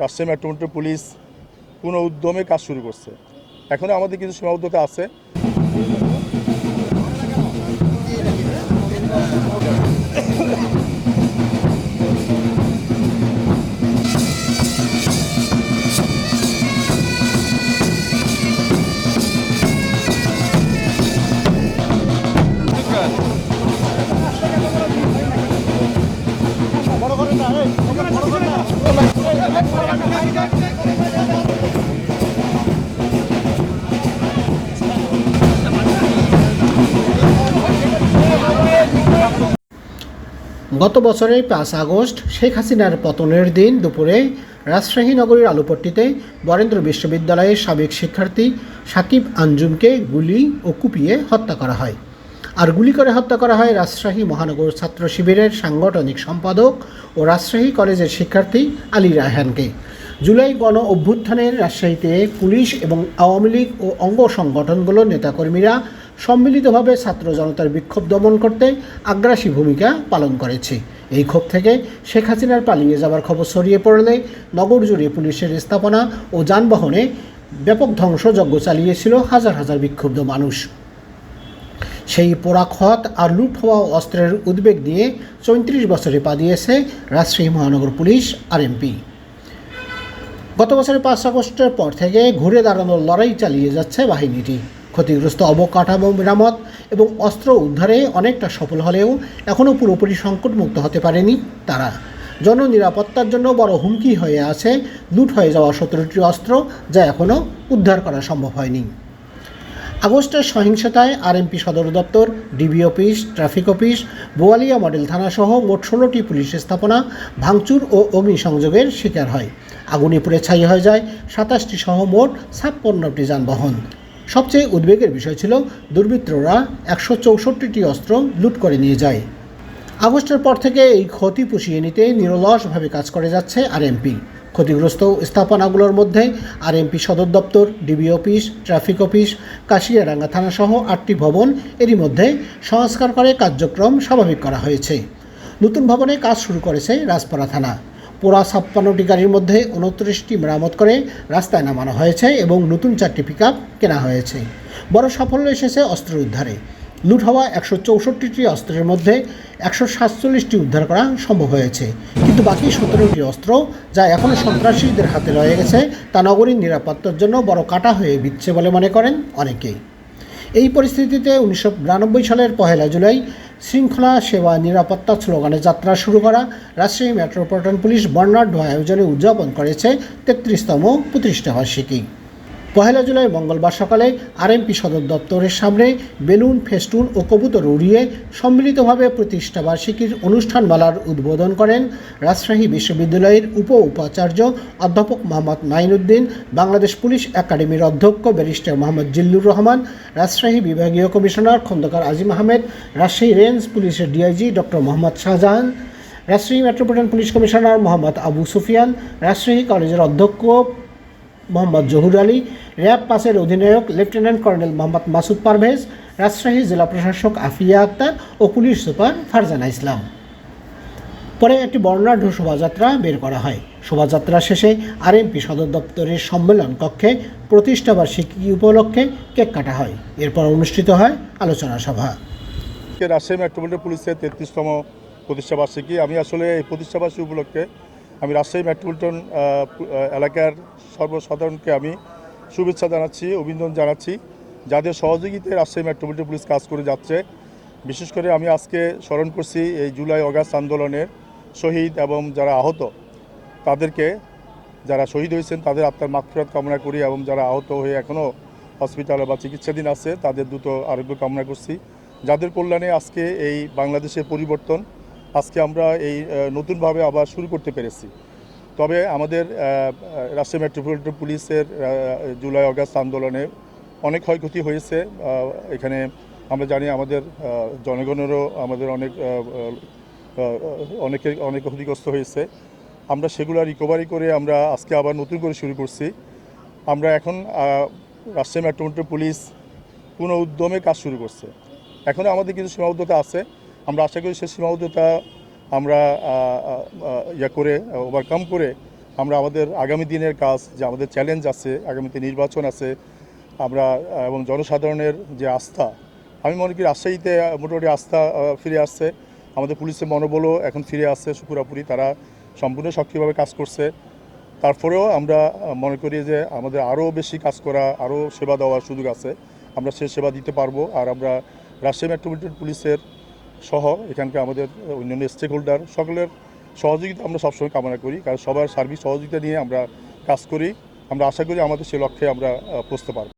Rajshahi metropolitan police কোনো উদ্যমে কাজ শুরু করছে। এখনও আমাদের কিছু সীমাবদ্ধতা আছে। গত বছরের পাঁচ আগস্ট শেখ হাসিনার পতনের দিন দুপুরে রাজশাহী নগরীর আলুপট্টিতে বরেন্দ্র বিশ্ববিদ্যালয়ের সাবেক শিক্ষার্থী সাকিব আঞ্জুমকে গুলি ও কুপিয়ে হত্যা করা হয়। আর গুলি করে হত্যা করা হয় রাজশাহী মহানগর ছাত্র শিবিরের সাংগঠনিক সম্পাদক ও রাজশাহী কলেজের শিক্ষার্থী আলী রায়হানকে। জুলাই গণ অভ্যুত্থানের রাজশাহীতে পুলিশ এবং আওয়ামী লীগ ও অঙ্গ সংগঠনগুলোর নেতাকর্মীরা সম্মিলিতভাবে ছাত্র জনতার বিক্ষোভ দমন করতে আগ্রাসী ভূমিকা পালন করেছে। এই ক্ষোভ থেকে শেখ হাসিনার পালিয়ে যাওয়ার খবর ছড়িয়ে পড়লে নগর জুড়ে পুলিশের স্থাপনা ও যানবাহনে ব্যাপক ধ্বংসযজ্ঞ চালিয়েছিল হাজার হাজার বিক্ষুব্ধ মানুষ। সেই পোড়াক্ষত আর লুট হওয়া অস্ত্রের উদ্বেগ দিয়ে চৌত্রিশ বছরে পা দিয়েছে রাজশাহী মহানগর পুলিশ, আরএমপি। গত বছরের পাঁচ আগস্টের পর থেকে ঘুরে দাঁড়ানোর লড়াই চালিয়ে যাচ্ছে বাহিনীটি। ক্ষতিগ্রস্ত অবকাঠামো মেরামত এবং অস্ত্র উদ্ধারে অনেকটা সফল হলেও এখনও পুরোপুরি সংকটমুক্ত হতে পারেনি তারা। জননিরাপত্তার জন্য বড় হুমকি হয়ে আছে লুট হয়ে যাওয়া সতেরোটি অস্ত্র যা এখনও উদ্ধার করা সম্ভব হয়নি। আগস্টের সহিংসতায় আরএমপি সদর দপ্তর, DB office, traffic office, Boalia model থানাসহ মোট ষোলোটি পুলিশ স্থাপনা ভাঙচুর ও অগ্নিসংযোগের শিকার হয়। আগুনে পুড়ে ছাই হয়ে যায় সাতাশটি সহ মোট ছাপ্পান্নটি যানবাহন। সবচেয়ে উদ্বেগের বিষয় ছিল দুর্বৃত্তরা একশো চৌষট্টিটি অস্ত্র লুট করে নিয়ে যায়। আগস্টের পর থেকে এই ক্ষতি পুষিয়ে নিতে নিরলসভাবে কাজ করে যাচ্ছে আরএমপি। ক্ষতিগ্রস্ত স্থাপনাগুলোর মধ্যে আরএমপি সদর দপ্তর, ডিবি অফিস, ট্রাফিক অফিস কাশিয়ারাঙ্গা থানাসহ আটটি ভবন এরই মধ্যে সংস্কার করে কার্যক্রম স্বাভাবিক করা হয়েছে। নতুন ভবনে কাজ শুরু করেছে রাজপাড়া থানা। পোড়া ছাপ্পান্নটি গাড়ির মধ্যে উনত্রিশটি মেরামত করে রাস্তায় নামানো হয়েছে এবং নতুন চারটি পিক কেনা হয়েছে। বড় সাফল্য এসেছে অস্ত্র উদ্ধারে। লুট হওয়া একশো চৌষট্টিটি অস্ত্রের মধ্যে একশো সাতচল্লিশটি উদ্ধার করা সম্ভব হয়েছে। কিন্তু বাকি সতেরোটি অস্ত্র যা এখনও সন্ত্রাসীদের হাতে রয়ে গেছে, তা নগরীর নিরাপত্তার জন্য বড় কাটা হয়ে বিচ্ছে বলে মনে করেন অনেকেই। এই পরিস্থিতিতে উনিশশো বিরানব্বই সালের পহেলা জুলাই শৃঙ্খলা, সেবা, নিরাপত্তা স্লোগানে যাত্রা শুরু করা। রাজশাহী মেট্রোপলিটন পুলিশ বর্ণাঢ্য আয়োজনে উদযাপন করেছে তেত্রিশতম প্রতিষ্ঠা বার্ষিকী পহেলা জুলাই মঙ্গলবার সকালে আরএমপি সদর দপ্তরের সামনে বেলুন, ফেস্টুন ও কবুতর উড়িয়ে সম্মিলিতভাবে প্রতিষ্ঠাবার্ষিকীর অনুষ্ঠানমালার উদ্বোধন করেন রাজশাহী বিশ্ববিদ্যালয়ের উপ উপাচার্য অধ্যাপক মোহাম্মদ মাইনুদ্দিন বাংলাদেশ পুলিশ একাডেমির অধ্যক্ষ ব্যারিস্টার মোহাম্মদ জিল্লুর রহমান, রাজশাহী বিভাগীয় কমিশনার খন্দকার আজিম আহমেদ, রাজশাহী রেঞ্জ পুলিশের DIG doctor Mohammad Shahjahan, Rajshahi metropolitan police commissioner Mohammad Abu Sufian, Rajshahi কলেজের অধ্যক্ষ মোহাম্মদ জহুর আলী র্যাব পাসের অধিনায়ক লেফটেন্যান্ট কর্নেল মোহাম্মদ মাসুদ পারভেজ, রাজশাহী জেলা প্রশাসক আফিয়া আক্তার ও পুলিশ সুপার ফারজানা ইসলাম। পরে একটি বর্ণাঢ্য শোভাযাত্রা বের করা হয়। শোভাযাত্রা শেষে আরএমপি সদর দপ্তরের সম্মেলন কক্ষে প্রতিষ্ঠাবার্ষিকী উপলক্ষে কেক কাটা হয়। এরপর অনুষ্ঠিত হয় আলোচনা সভা। রাজশাহী মেট্রোপলিটন পুলিশের তেত্রিশতম প্রতিষ্ঠাবার্ষিকী আমি আসলে এই প্রতিষ্ঠাবার্ষিকী উপলক্ষে আমি রাজশাহী মেট্রোপলিটন এলাকার সর্বসাধারণকে আমি শুভেচ্ছা জানাচ্ছি, অভিনন্দন জানাচ্ছি। যাদের সহযোগিতায় রাজশাহী মেট্রোপলিটন পুলিশ কাজ করে যাচ্ছে, বিশেষ করে আমি আজকে স্মরণ করছি এই জুলাই অগাস্ট আন্দোলনের শহীদ এবং যারা আহত, তাদেরকে যারা শহীদ হয়েছেন, তাদের আত্মার মাগফিরাত কামনা করি এবং যারা আহত হয়ে এখনও হসপিটালে বা চিকিৎসাধীন আছে, তাদের দ্রুত আরোগ্য কামনা করছি। যাদের কল্যাণে আজকে এই বাংলাদেশের পরিবর্তন, আজকে আমরা এই নতুনভাবে আবার শুরু করতে পেরেছি। তবে আমাদের রাজশাহী মেট্রোপলিটন পুলিশের জুলাই অগাস্ট আন্দোলনে অনেক ক্ষয়ক্ষতি হয়েছে। এখানে আমরা জানি আমাদের জনগণেরও আমাদের অনেক অনেকে, অনেক ক্ষতিগ্রস্ত হয়েছে। আমরা সেগুলো রিকভারি করে আমরা আজকে আবার নতুন করে শুরু করছি। আমরা এখন রাজশাহী মেট্রোপলিটন পুলিশ পুনঃ উদ্যমে কাজ শুরু করছে। এখনও আমাদের কিছু সীমাবদ্ধতা আছে। আমরা আশা করি সেই সীমাবদ্ধতা আমরা ইয়া করে ওভারকাম করে আমরা আমাদের আগামী দিনের কাজ, যে আমাদের চ্যালেঞ্জ আছে, আগামীতে নির্বাচন আছে, আমরা এবং জনসাধারণের যে আস্থা, আমি মনে করি রাজশাহীতে মোটামুটি আস্থা ফিরে আসছে। আমাদের পুলিশের মনোবলও এখন ফিরে আসছে পুরাপুরি তারা সম্পূর্ণ সক্রিয়ভাবে কাজ করছে। তারপরেও আমরা মনে করি যে আমাদের আরও বেশি কাজ করা, আরও সেবা দেওয়ার সুযোগ আছে। আমরা সে সেবা দিতে পারব, আর আমরা রাজশাহী মেট্রোপলিটন পুলিশের সহ এখানকার আমাদের অন্যান্য স্টেক হোল্ডার সকলের সহযোগিতা আমরা সবসময় কামনা করি, কারণ সবার সার্ভিস সহযোগিতা নিয়ে আমরা কাজ করি। আমরা আশা করি আমাদের সে লক্ষ্যে আমরা পৌঁছতে পারব।